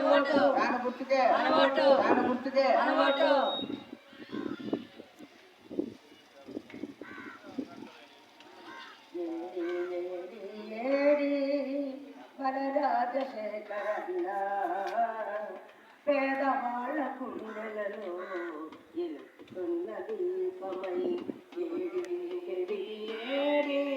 ఆయన గుర్తుకే ఆయన గుర్తుకే రాజశేఖరన్న పేదవాళ్ళ కుండలలో ఎలుతున్న దీపమై ఏడి ఏడి ఏడి.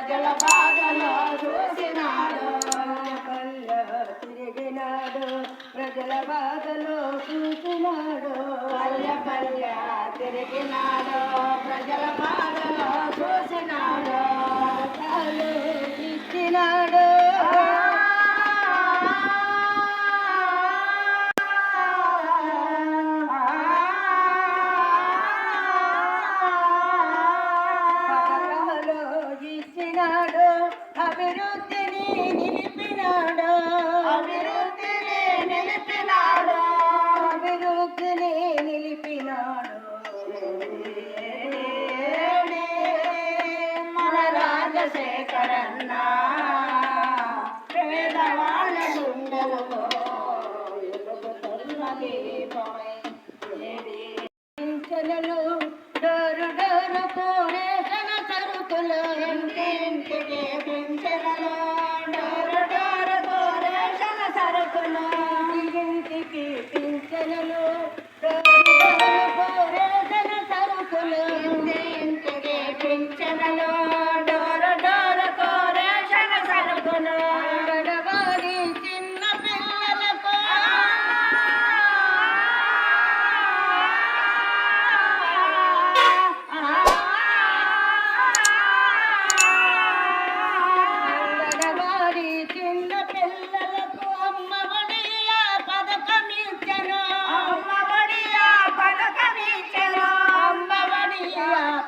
ప్రజల బాధలో చూసినాడు కళ్ళ తిరిగినాడు. ప్రజల బాధలో చూసినాడు పల్లె పల్లె తిరిగినాడు. ప్రజల బాధ రాజశేఖరన్నా పేదవాళ్ళ గుండెలలో దీపమై చెలలో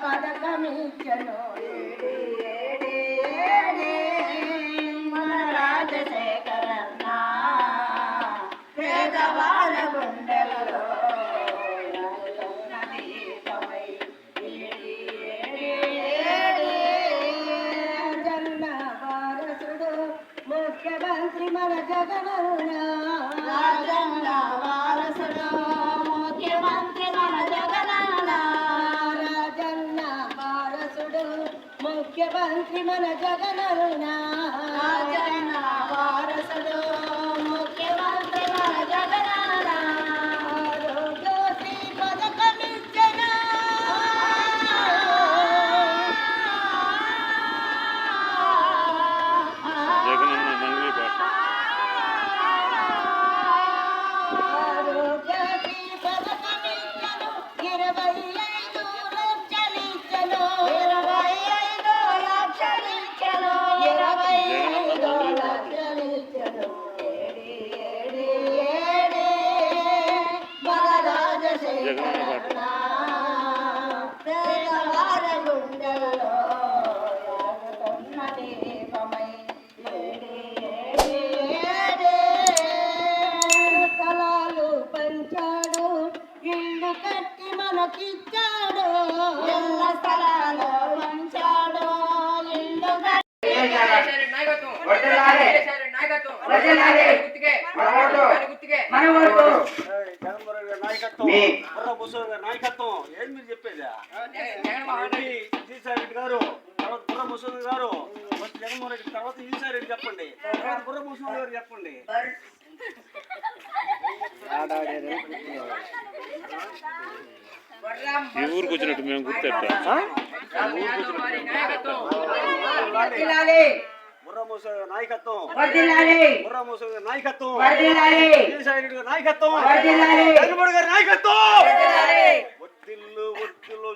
పథకమిచ్చను అంతిమన జగనరునా ఇళ్ళ స్థలాలు పంచాడు ఇల్లు ఏం మీరు చెప్పేదా? జగన్మోహన్ గారు తర్వాత బుర్రభూషణ్ గారు ఫస్ట్ జగన్మోహన్ రెడ్డి తర్వాత ఈసారి చెప్పండి చెప్పండి ఈ ఊరికి వచ్చినట్టు మేము గుర్తెట్టా? నాయకత్వం. నాయకత్వం. నాయకత్వం. నాయకత్వం.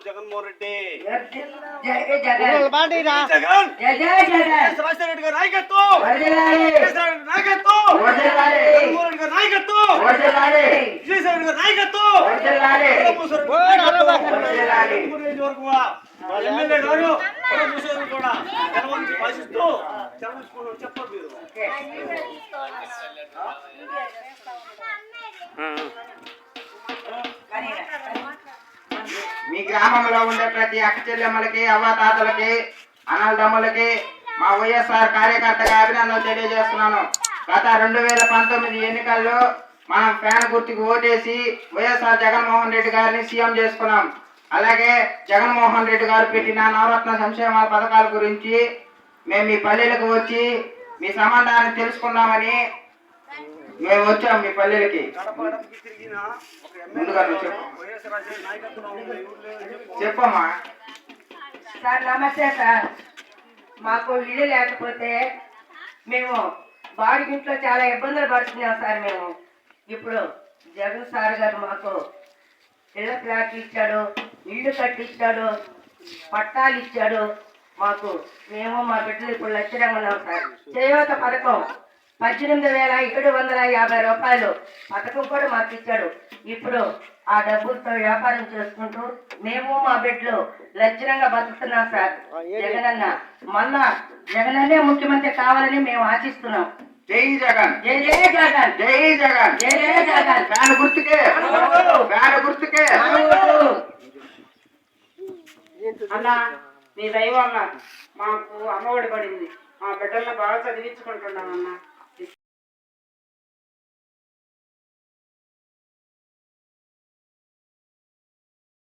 జగన్మోహన్ రెడ్డి. జగన్. రాజశేఖర రెడ్డి గారు నాయకత్వం. నాయకత్వం. జగన్మోహన్ రెడ్డి గారు నాయకత్వం. మీ గ్రామంలో ఉండే ప్రతి అక్క చెల్లెమ్మలకి అవ్వతాతలకి మా వైఎస్ఆర్ కార్యకర్తగా అభినందనలు తెలియజేస్తున్నాను. గత రెండు వేల పంతొమ్మిది ఎన్నికల్లో మనం ఫ్యాన్ గుర్తుకు ఓటేసి వైఎస్ఆర్ జగన్మోహన్ రెడ్డి గారిని సీఎం చేసుకున్నాం. అలాగే జగన్మోహన్ రెడ్డి గారు పెట్టిన నవరత్న సంక్షేమ పథకాల గురించి మేము మీ పల్లెలకు వచ్చి మీ సంబంధాన్ని తెలుసుకుందామని మేము వచ్చాం మీ పల్లెలకి. ముందుగా చెప్పు. చెప్పమ్మా. సార్ నమస్తే సార్. మాకు ఇల్లు లేకపోతే మేము బాడిగింట్లో చాలా ఇబ్బందులు పడుతున్నాం సార్ మేము. ఇప్పుడు జగన్ సార్ గారు మాకు ఇళ్ళ ఫ్లాట్ ఇచ్చాడు ఇల్లు కట్టించాడు పట్టాలు ఇచ్చాడు. మాకు మేము మా బిడ్డలు ఇప్పుడు లక్ష్యంగా ఉన్నాం సార్. చేయూత పథకం. పద్దెనిమిది వేల ఏడు వందల యాభై రూపాయలు పథకం కూడా మాకు ఇచ్చాడు. ఇప్పుడు ఆ డబ్బులతో వ్యాపారం చేసుకుంటూ మేము మా బిడ్డలు లక్షణంగా బతుకుతున్నాం సార్. జగనన్న మళ్ళా జగనన్నే ముఖ్యమంత్రి కావాలని మేము ఆశిస్తున్నాం. జై జగన్. జై జై జగన్. జై జగన్. జై జై జగన్. ఫ్యాన్ గుర్తుకే. ఫ్యాన్ గుర్తుకే. అన్న నీ దైవం అన్న మాకు అమ్మఒడి పడింది. మా బిడ్డల్ని బాగా చదివించుకుంటున్నాం అన్న.